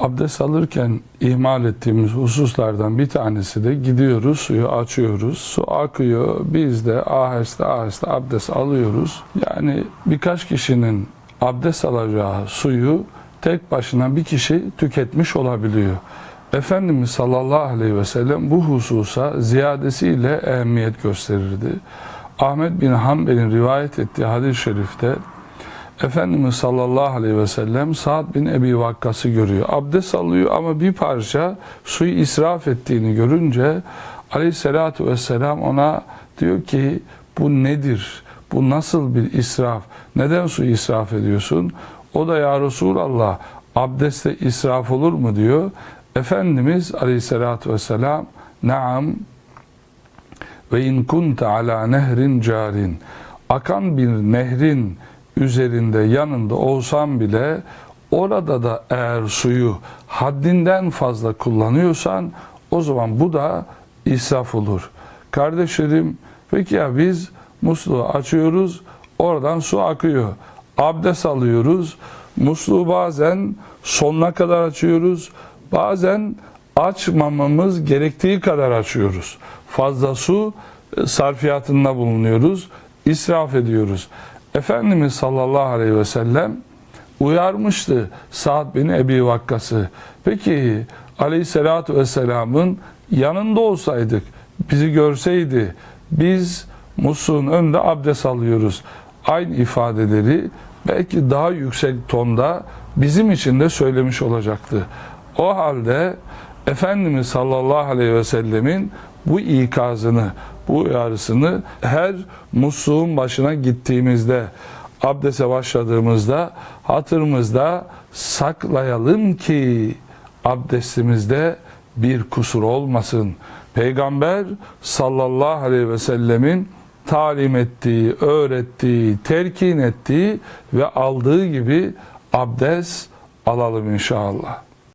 Abdest alırken ihmal ettiğimiz hususlardan bir tanesi de gidiyoruz, suyu açıyoruz. Su akıyor, biz de aheste aheste abdest alıyoruz. Yani birkaç kişinin abdest alacağı suyu tek başına bir kişi tüketmiş olabiliyor. Efendimiz sallallahu aleyhi ve sellem bu hususa ziyadesiyle ehemmiyet gösterirdi. Ahmet bin Hanbel'in rivayet ettiği hadis-i şerifte Efendimiz sallallahu aleyhi ve sellem Sa'd bin Ebi Vakkas'ı görüyor. Abdest alıyor ama bir parça suyu israf ettiğini görünce aleyhissalatu vesselam ona diyor ki bu nedir? Bu nasıl bir israf? Neden su israf ediyorsun? O da ya Resulallah abdestte israf olur mu diyor. Efendimiz aleyhissalatu vesselam naam ve in kunte ala nehrin carin akan bir nehrin üzerinde yanında olsan bile orada da eğer suyu haddinden fazla kullanıyorsan o zaman bu da israf olur. Kardeşlerim peki ya biz musluğu açıyoruz oradan su akıyor. Abdest alıyoruz. Musluğu bazen sonuna kadar açıyoruz. Bazen açmamamız gerektiği kadar açıyoruz. Fazla su e, sarfiyatında bulunuyoruz. israf ediyoruz. Efendimiz sallallahu aleyhi ve sellem uyarmıştı Sa'd bin Ebi Vakkas'ı. Peki aleyhissalatu vesselamın yanında olsaydık, bizi görseydi, biz musluğun önünde abdest alıyoruz. Aynı ifadeleri belki daha yüksek tonda bizim için de söylemiş olacaktı. O halde Efendimiz sallallahu aleyhi ve sellemin bu ikazını, bu uyarısını her musluğun başına gittiğimizde, abdese başladığımızda hatırımızda saklayalım ki abdestimizde bir kusur olmasın. Peygamber sallallahu aleyhi ve sellemin talim ettiği, öğrettiği, terkin ettiği ve aldığı gibi abdest alalım inşallah.